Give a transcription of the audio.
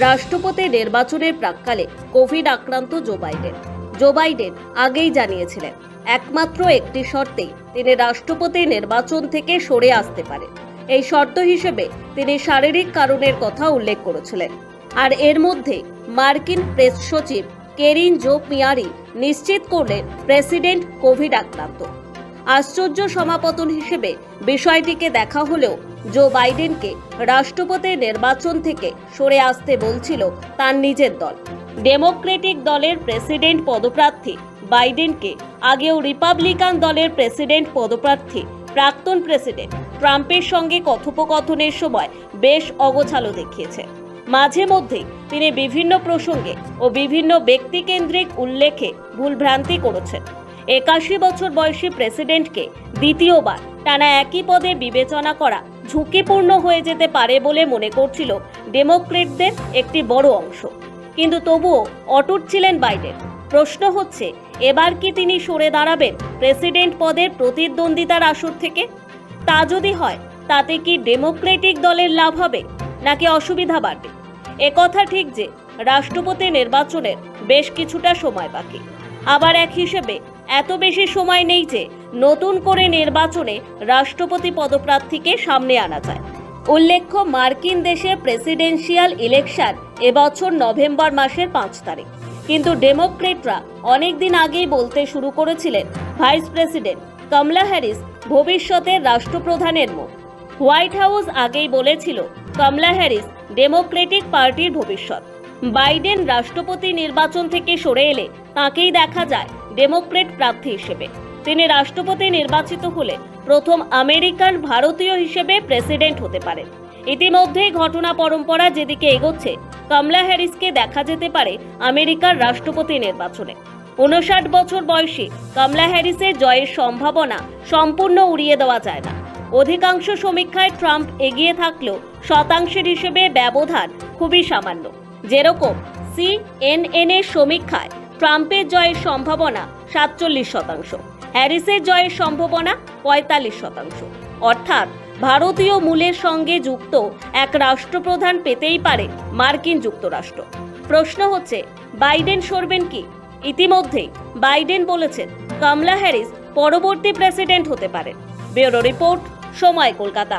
রাষ্ট্রপতি নির্বাচনের প্রাককালে কোভিড আক্রান্ত জো বাইডেন। জো বাইডেন আগেই জানিয়েছিলেন, একমাত্র একটি শর্তেই তিনি রাষ্ট্রপতি নির্বাচন থেকে সরে আসতে পারেন। এই শর্ত হিসেবে তিনি শারীরিক কারণের কথা উল্লেখ করেছিলেন। আর এর মধ্যে মার্কিন প্রেস সচিব কেরিন জো পিয়ারি নিশ্চিত করলেন, প্রেসিডেন্ট কোভিড আক্রান্ত। আশ্চর্য সমাপতন হিসেবে বিষয়টিকে দেখা হলেও জো বাইডেনকে রাষ্ট্রপতি নির্বাচন থেকে সরে আসতে বলছিল তার নিজের দল। ডেমোক্রেটিক দলের প্রেসিডেন্ট পদপ্রার্থী বাইডেনকে আগেও রিপাবলিকান দলের প্রেসিডেন্ট পদপ্রার্থী, প্রাক্তন প্রেসিডেন্ট ট্রাম্পের সঙ্গে কথোপকথনের সময় বেশ অগোছালো দেখিয়েছে। মাঝে মধ্যে তিনি বিভিন্ন প্রসঙ্গে ও বিভিন্ন ব্যক্তিকেন্দ্রিক উল্লেখে ভুলভ্রান্তি করেছেন। একাশি বছর বয়সী প্রেসিডেন্টকে দ্বিতীয়বার টানা একই পদে বিবেচনা করা ঝুঁকিপূর্ণ হয়ে যেতে পারে বলে মনে করছিল ডেমোক্রেটদের একটি বড় অংশ। কিন্তু তবুও অটুট ছিলেন বাইডেন। প্রশ্ন হচ্ছে, এবার কি তিনি সরে দাঁড়াবেন প্রেসিডেন্ট পদের প্রতিদ্বন্দ্বিতার আসর থেকে? তা যদি হয়, তাতে কি ডেমোক্রেটিক দলের লাভ হবে, নাকি অসুবিধা বাড়বে? একথা ঠিক যে, রাষ্ট্রপতি নির্বাচনের বেশ কিছুটা সময় বাকি। আবার এক হিসেবে এত বেশি সময় নেই যে নতুন করে নির্বাচনে রাষ্ট্রপতি পদপ্রার্থীকে সামনে আনা যায়। উল্লেখ্য, মার্কিন দেশে প্রেসিডেন্সিয়াল ইলেকশন এবছর নভেম্বর মাসের পাঁচ তারিখ। কিন্তু ডেমোক্রেটরা অনেক দিন আগেই বলতে শুরু করেছিলেন, ভাইস প্রেসিডেন্ট কমলা হ্যারিস ভবিষ্যতের রাষ্ট্রপ্রধানের মুখ। হোয়াইট হাউস আগেই বলেছিল, কমলা হ্যারিস ডেমোক্রেটিক পার্টির ভবিষ্যৎ। বাইডেন রাষ্ট্রপতি নির্বাচন থেকে সরে এলে তাকেই দেখা যায় ডেমোক্রেট প্রার্থী হিসেবে। তিনি রাষ্ট্রপতি নির্বাচিত হলে প্রথম আমেরিকান ভারতীয় হিসেবে প্রেসিডেন্ট হতে পারেন। ইতিমধ্যেই ঘটনা পরম্পরা যেদিকে এগোচ্ছে, কমলা হ্যারিসকে দেখা যেতে পারে আমেরিকার রাষ্ট্রপতি নির্বাচনে। উনষাট বছর বয়সী কমলা হ্যারিসের জয়ের সম্ভাবনা সম্পূর্ণ উড়িয়ে দেওয়া যায় না। অধিকাংশ সমীক্ষায় ট্রাম্প এগিয়ে থাকলেও শতাংশের হিসেবে ব্যবধান খুবই সামান্য। যেরকম সিএনএন এর সমীক্ষায় ট্রাম্পের জয়ের সম্ভাবনা সাতচল্লিশ শতাংশ, হ্যারিসের জয়ের সম্ভাবনা পঁয়তাল্লিশ শতাংশ। অর্থাৎ ভারতীয় মূলের সঙ্গে যুক্ত এক রাষ্ট্রপ্রধান পেতেই পারে মার্কিন যুক্তরাষ্ট্র। প্রশ্ন হচ্ছে, বাইডেন সরবেন কি? ইতিমধ্যেই বাইডেন বলেছেন, কমলা হ্যারিস পরবর্তী প্রেসিডেন্ট হতে পারেন। ব্যুরো রিপোর্ট, সময় কলকাতা।